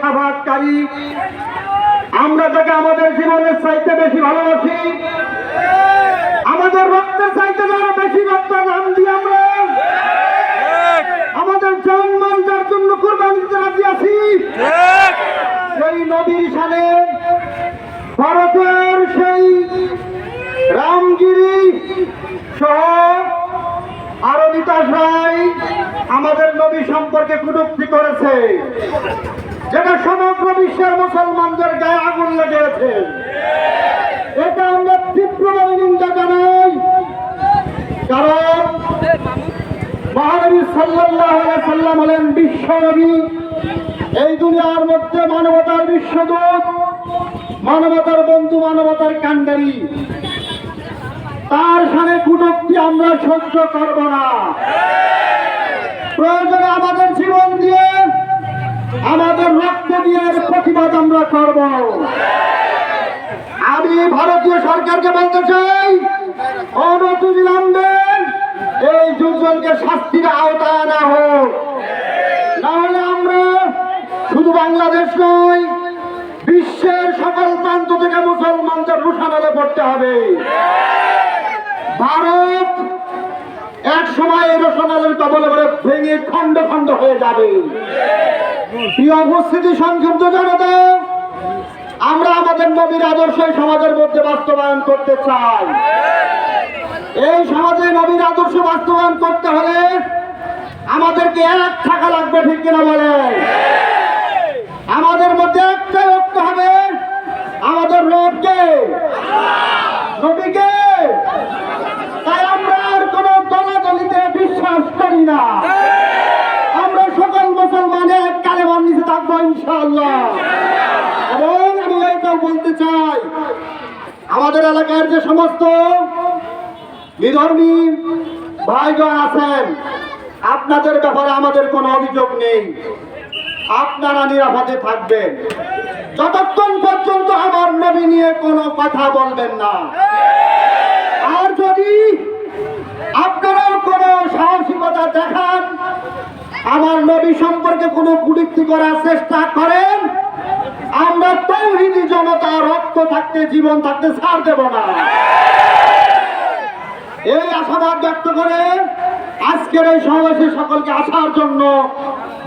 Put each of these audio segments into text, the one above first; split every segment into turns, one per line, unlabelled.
সাফাতকারী আমরা যাকে আমাদের জীবনের চাইতে বেশি ভালোবাসি, আমাদের রক্তের চাইতে যারা বেশি রক্ত নাম দিই আমরা। আমাদের জন্মান যার জন্য কোরবানি দিতে রাজি আছি। সেই নবীর সালে ভারতের সেই রামগিরি সহ আরও বিকাশ রায় আমাদের নবী সম্পর্কে কুটুক্তি করেছে, যেটা সমগ্র বিশ্বের মুসলমানদের গায়ে আগুন লেগেছে। এটা আমরা তীব্রভাবে নিন্দা জানাই, কারণ মহানবী সাল্লাম হলেন বিশ্ব নবী। এই দুনিয়ার মধ্যে মানবতার বিশ্বদূত, মানবতার বন্ধু, মানবতার কাণ্ডারি। তার সামনে কুটুক্তি আমরা সহ্য করব না। প্রয়োজনে প্রতিবাদ আমরা করব। আমি ভারতীয় সরকারকে বলতে চাই অনতিবিলম্বে এই দুজনকে শাস্তির আওতায় আনা হোক। নাহলে আমরা শুধু বাংলাদেশ নয়, বিশ্বের সকল প্রান্ত থেকে মুসলমানদের রুশানালে পড়তে হবে। ভারত এক সময় এই করে ভেঙে খণ্ড খণ্ড হয়ে যাবে। প্রিয় উপস্থিতি সংক্ষিপ্ত জনতা, আমরা আমাদের নবীর আদর্শ সমাজের মধ্যে বাস্তবায়ন করতে চাই। এই সমাজে নবীর আদর্শ বাস্তবায়ন করতে হলে আমাদেরকে এক থাকা লাগবে, ঠিক কিনা বলে আমাদের মধ্যে একটাই ঐক্য হবে, আমাদের রবকে নবীকে? তাই আমরা আর কোনো দলাদলিতে বিশ্বাস করি না আমরা সকল মুসলমান এক কালেমার নিচে থাকব এবং বলতে চাই, আমাদের এলাকার যে সমস্ত বিধর্মী ভাইগণ আছেন, আপনাদের ব্যাপারে আমাদের কোনো অভিযোগ নেই। আপনারা নিরাপদে থাকবেন। যতক্ষণ পর্যন্ত আমার নবী নিয়ে কোনো কথা বলবেন না আর যদি আপনারাও কোনো সাহসিকতা দেখান আমার নবী সম্পর্কে কোনো কুটুক্তি করার চেষ্টা করেন? আমরা তৌহিদি জনতা, রক্ত থাকতে, জীবন থাকতে ছাড় দেব না। এই আশাবাদ ব্যক্ত করে আজকের এই সমাবেশে সকলকে আসার জন্য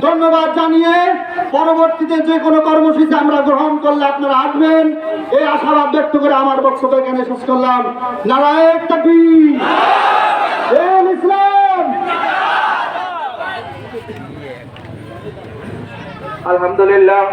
ধন্যবাদ জানিয়ে পরবর্তীতে যে কোনো কর্মসূচি আমরা গ্রহণ করলে আপনারা আসবেন। এই আশাবাদ ব্যক্ত করে আমার বক্তব্য এখানে শেষ করলাম। নারায়ণ
আলহামদুলিল্লাহ।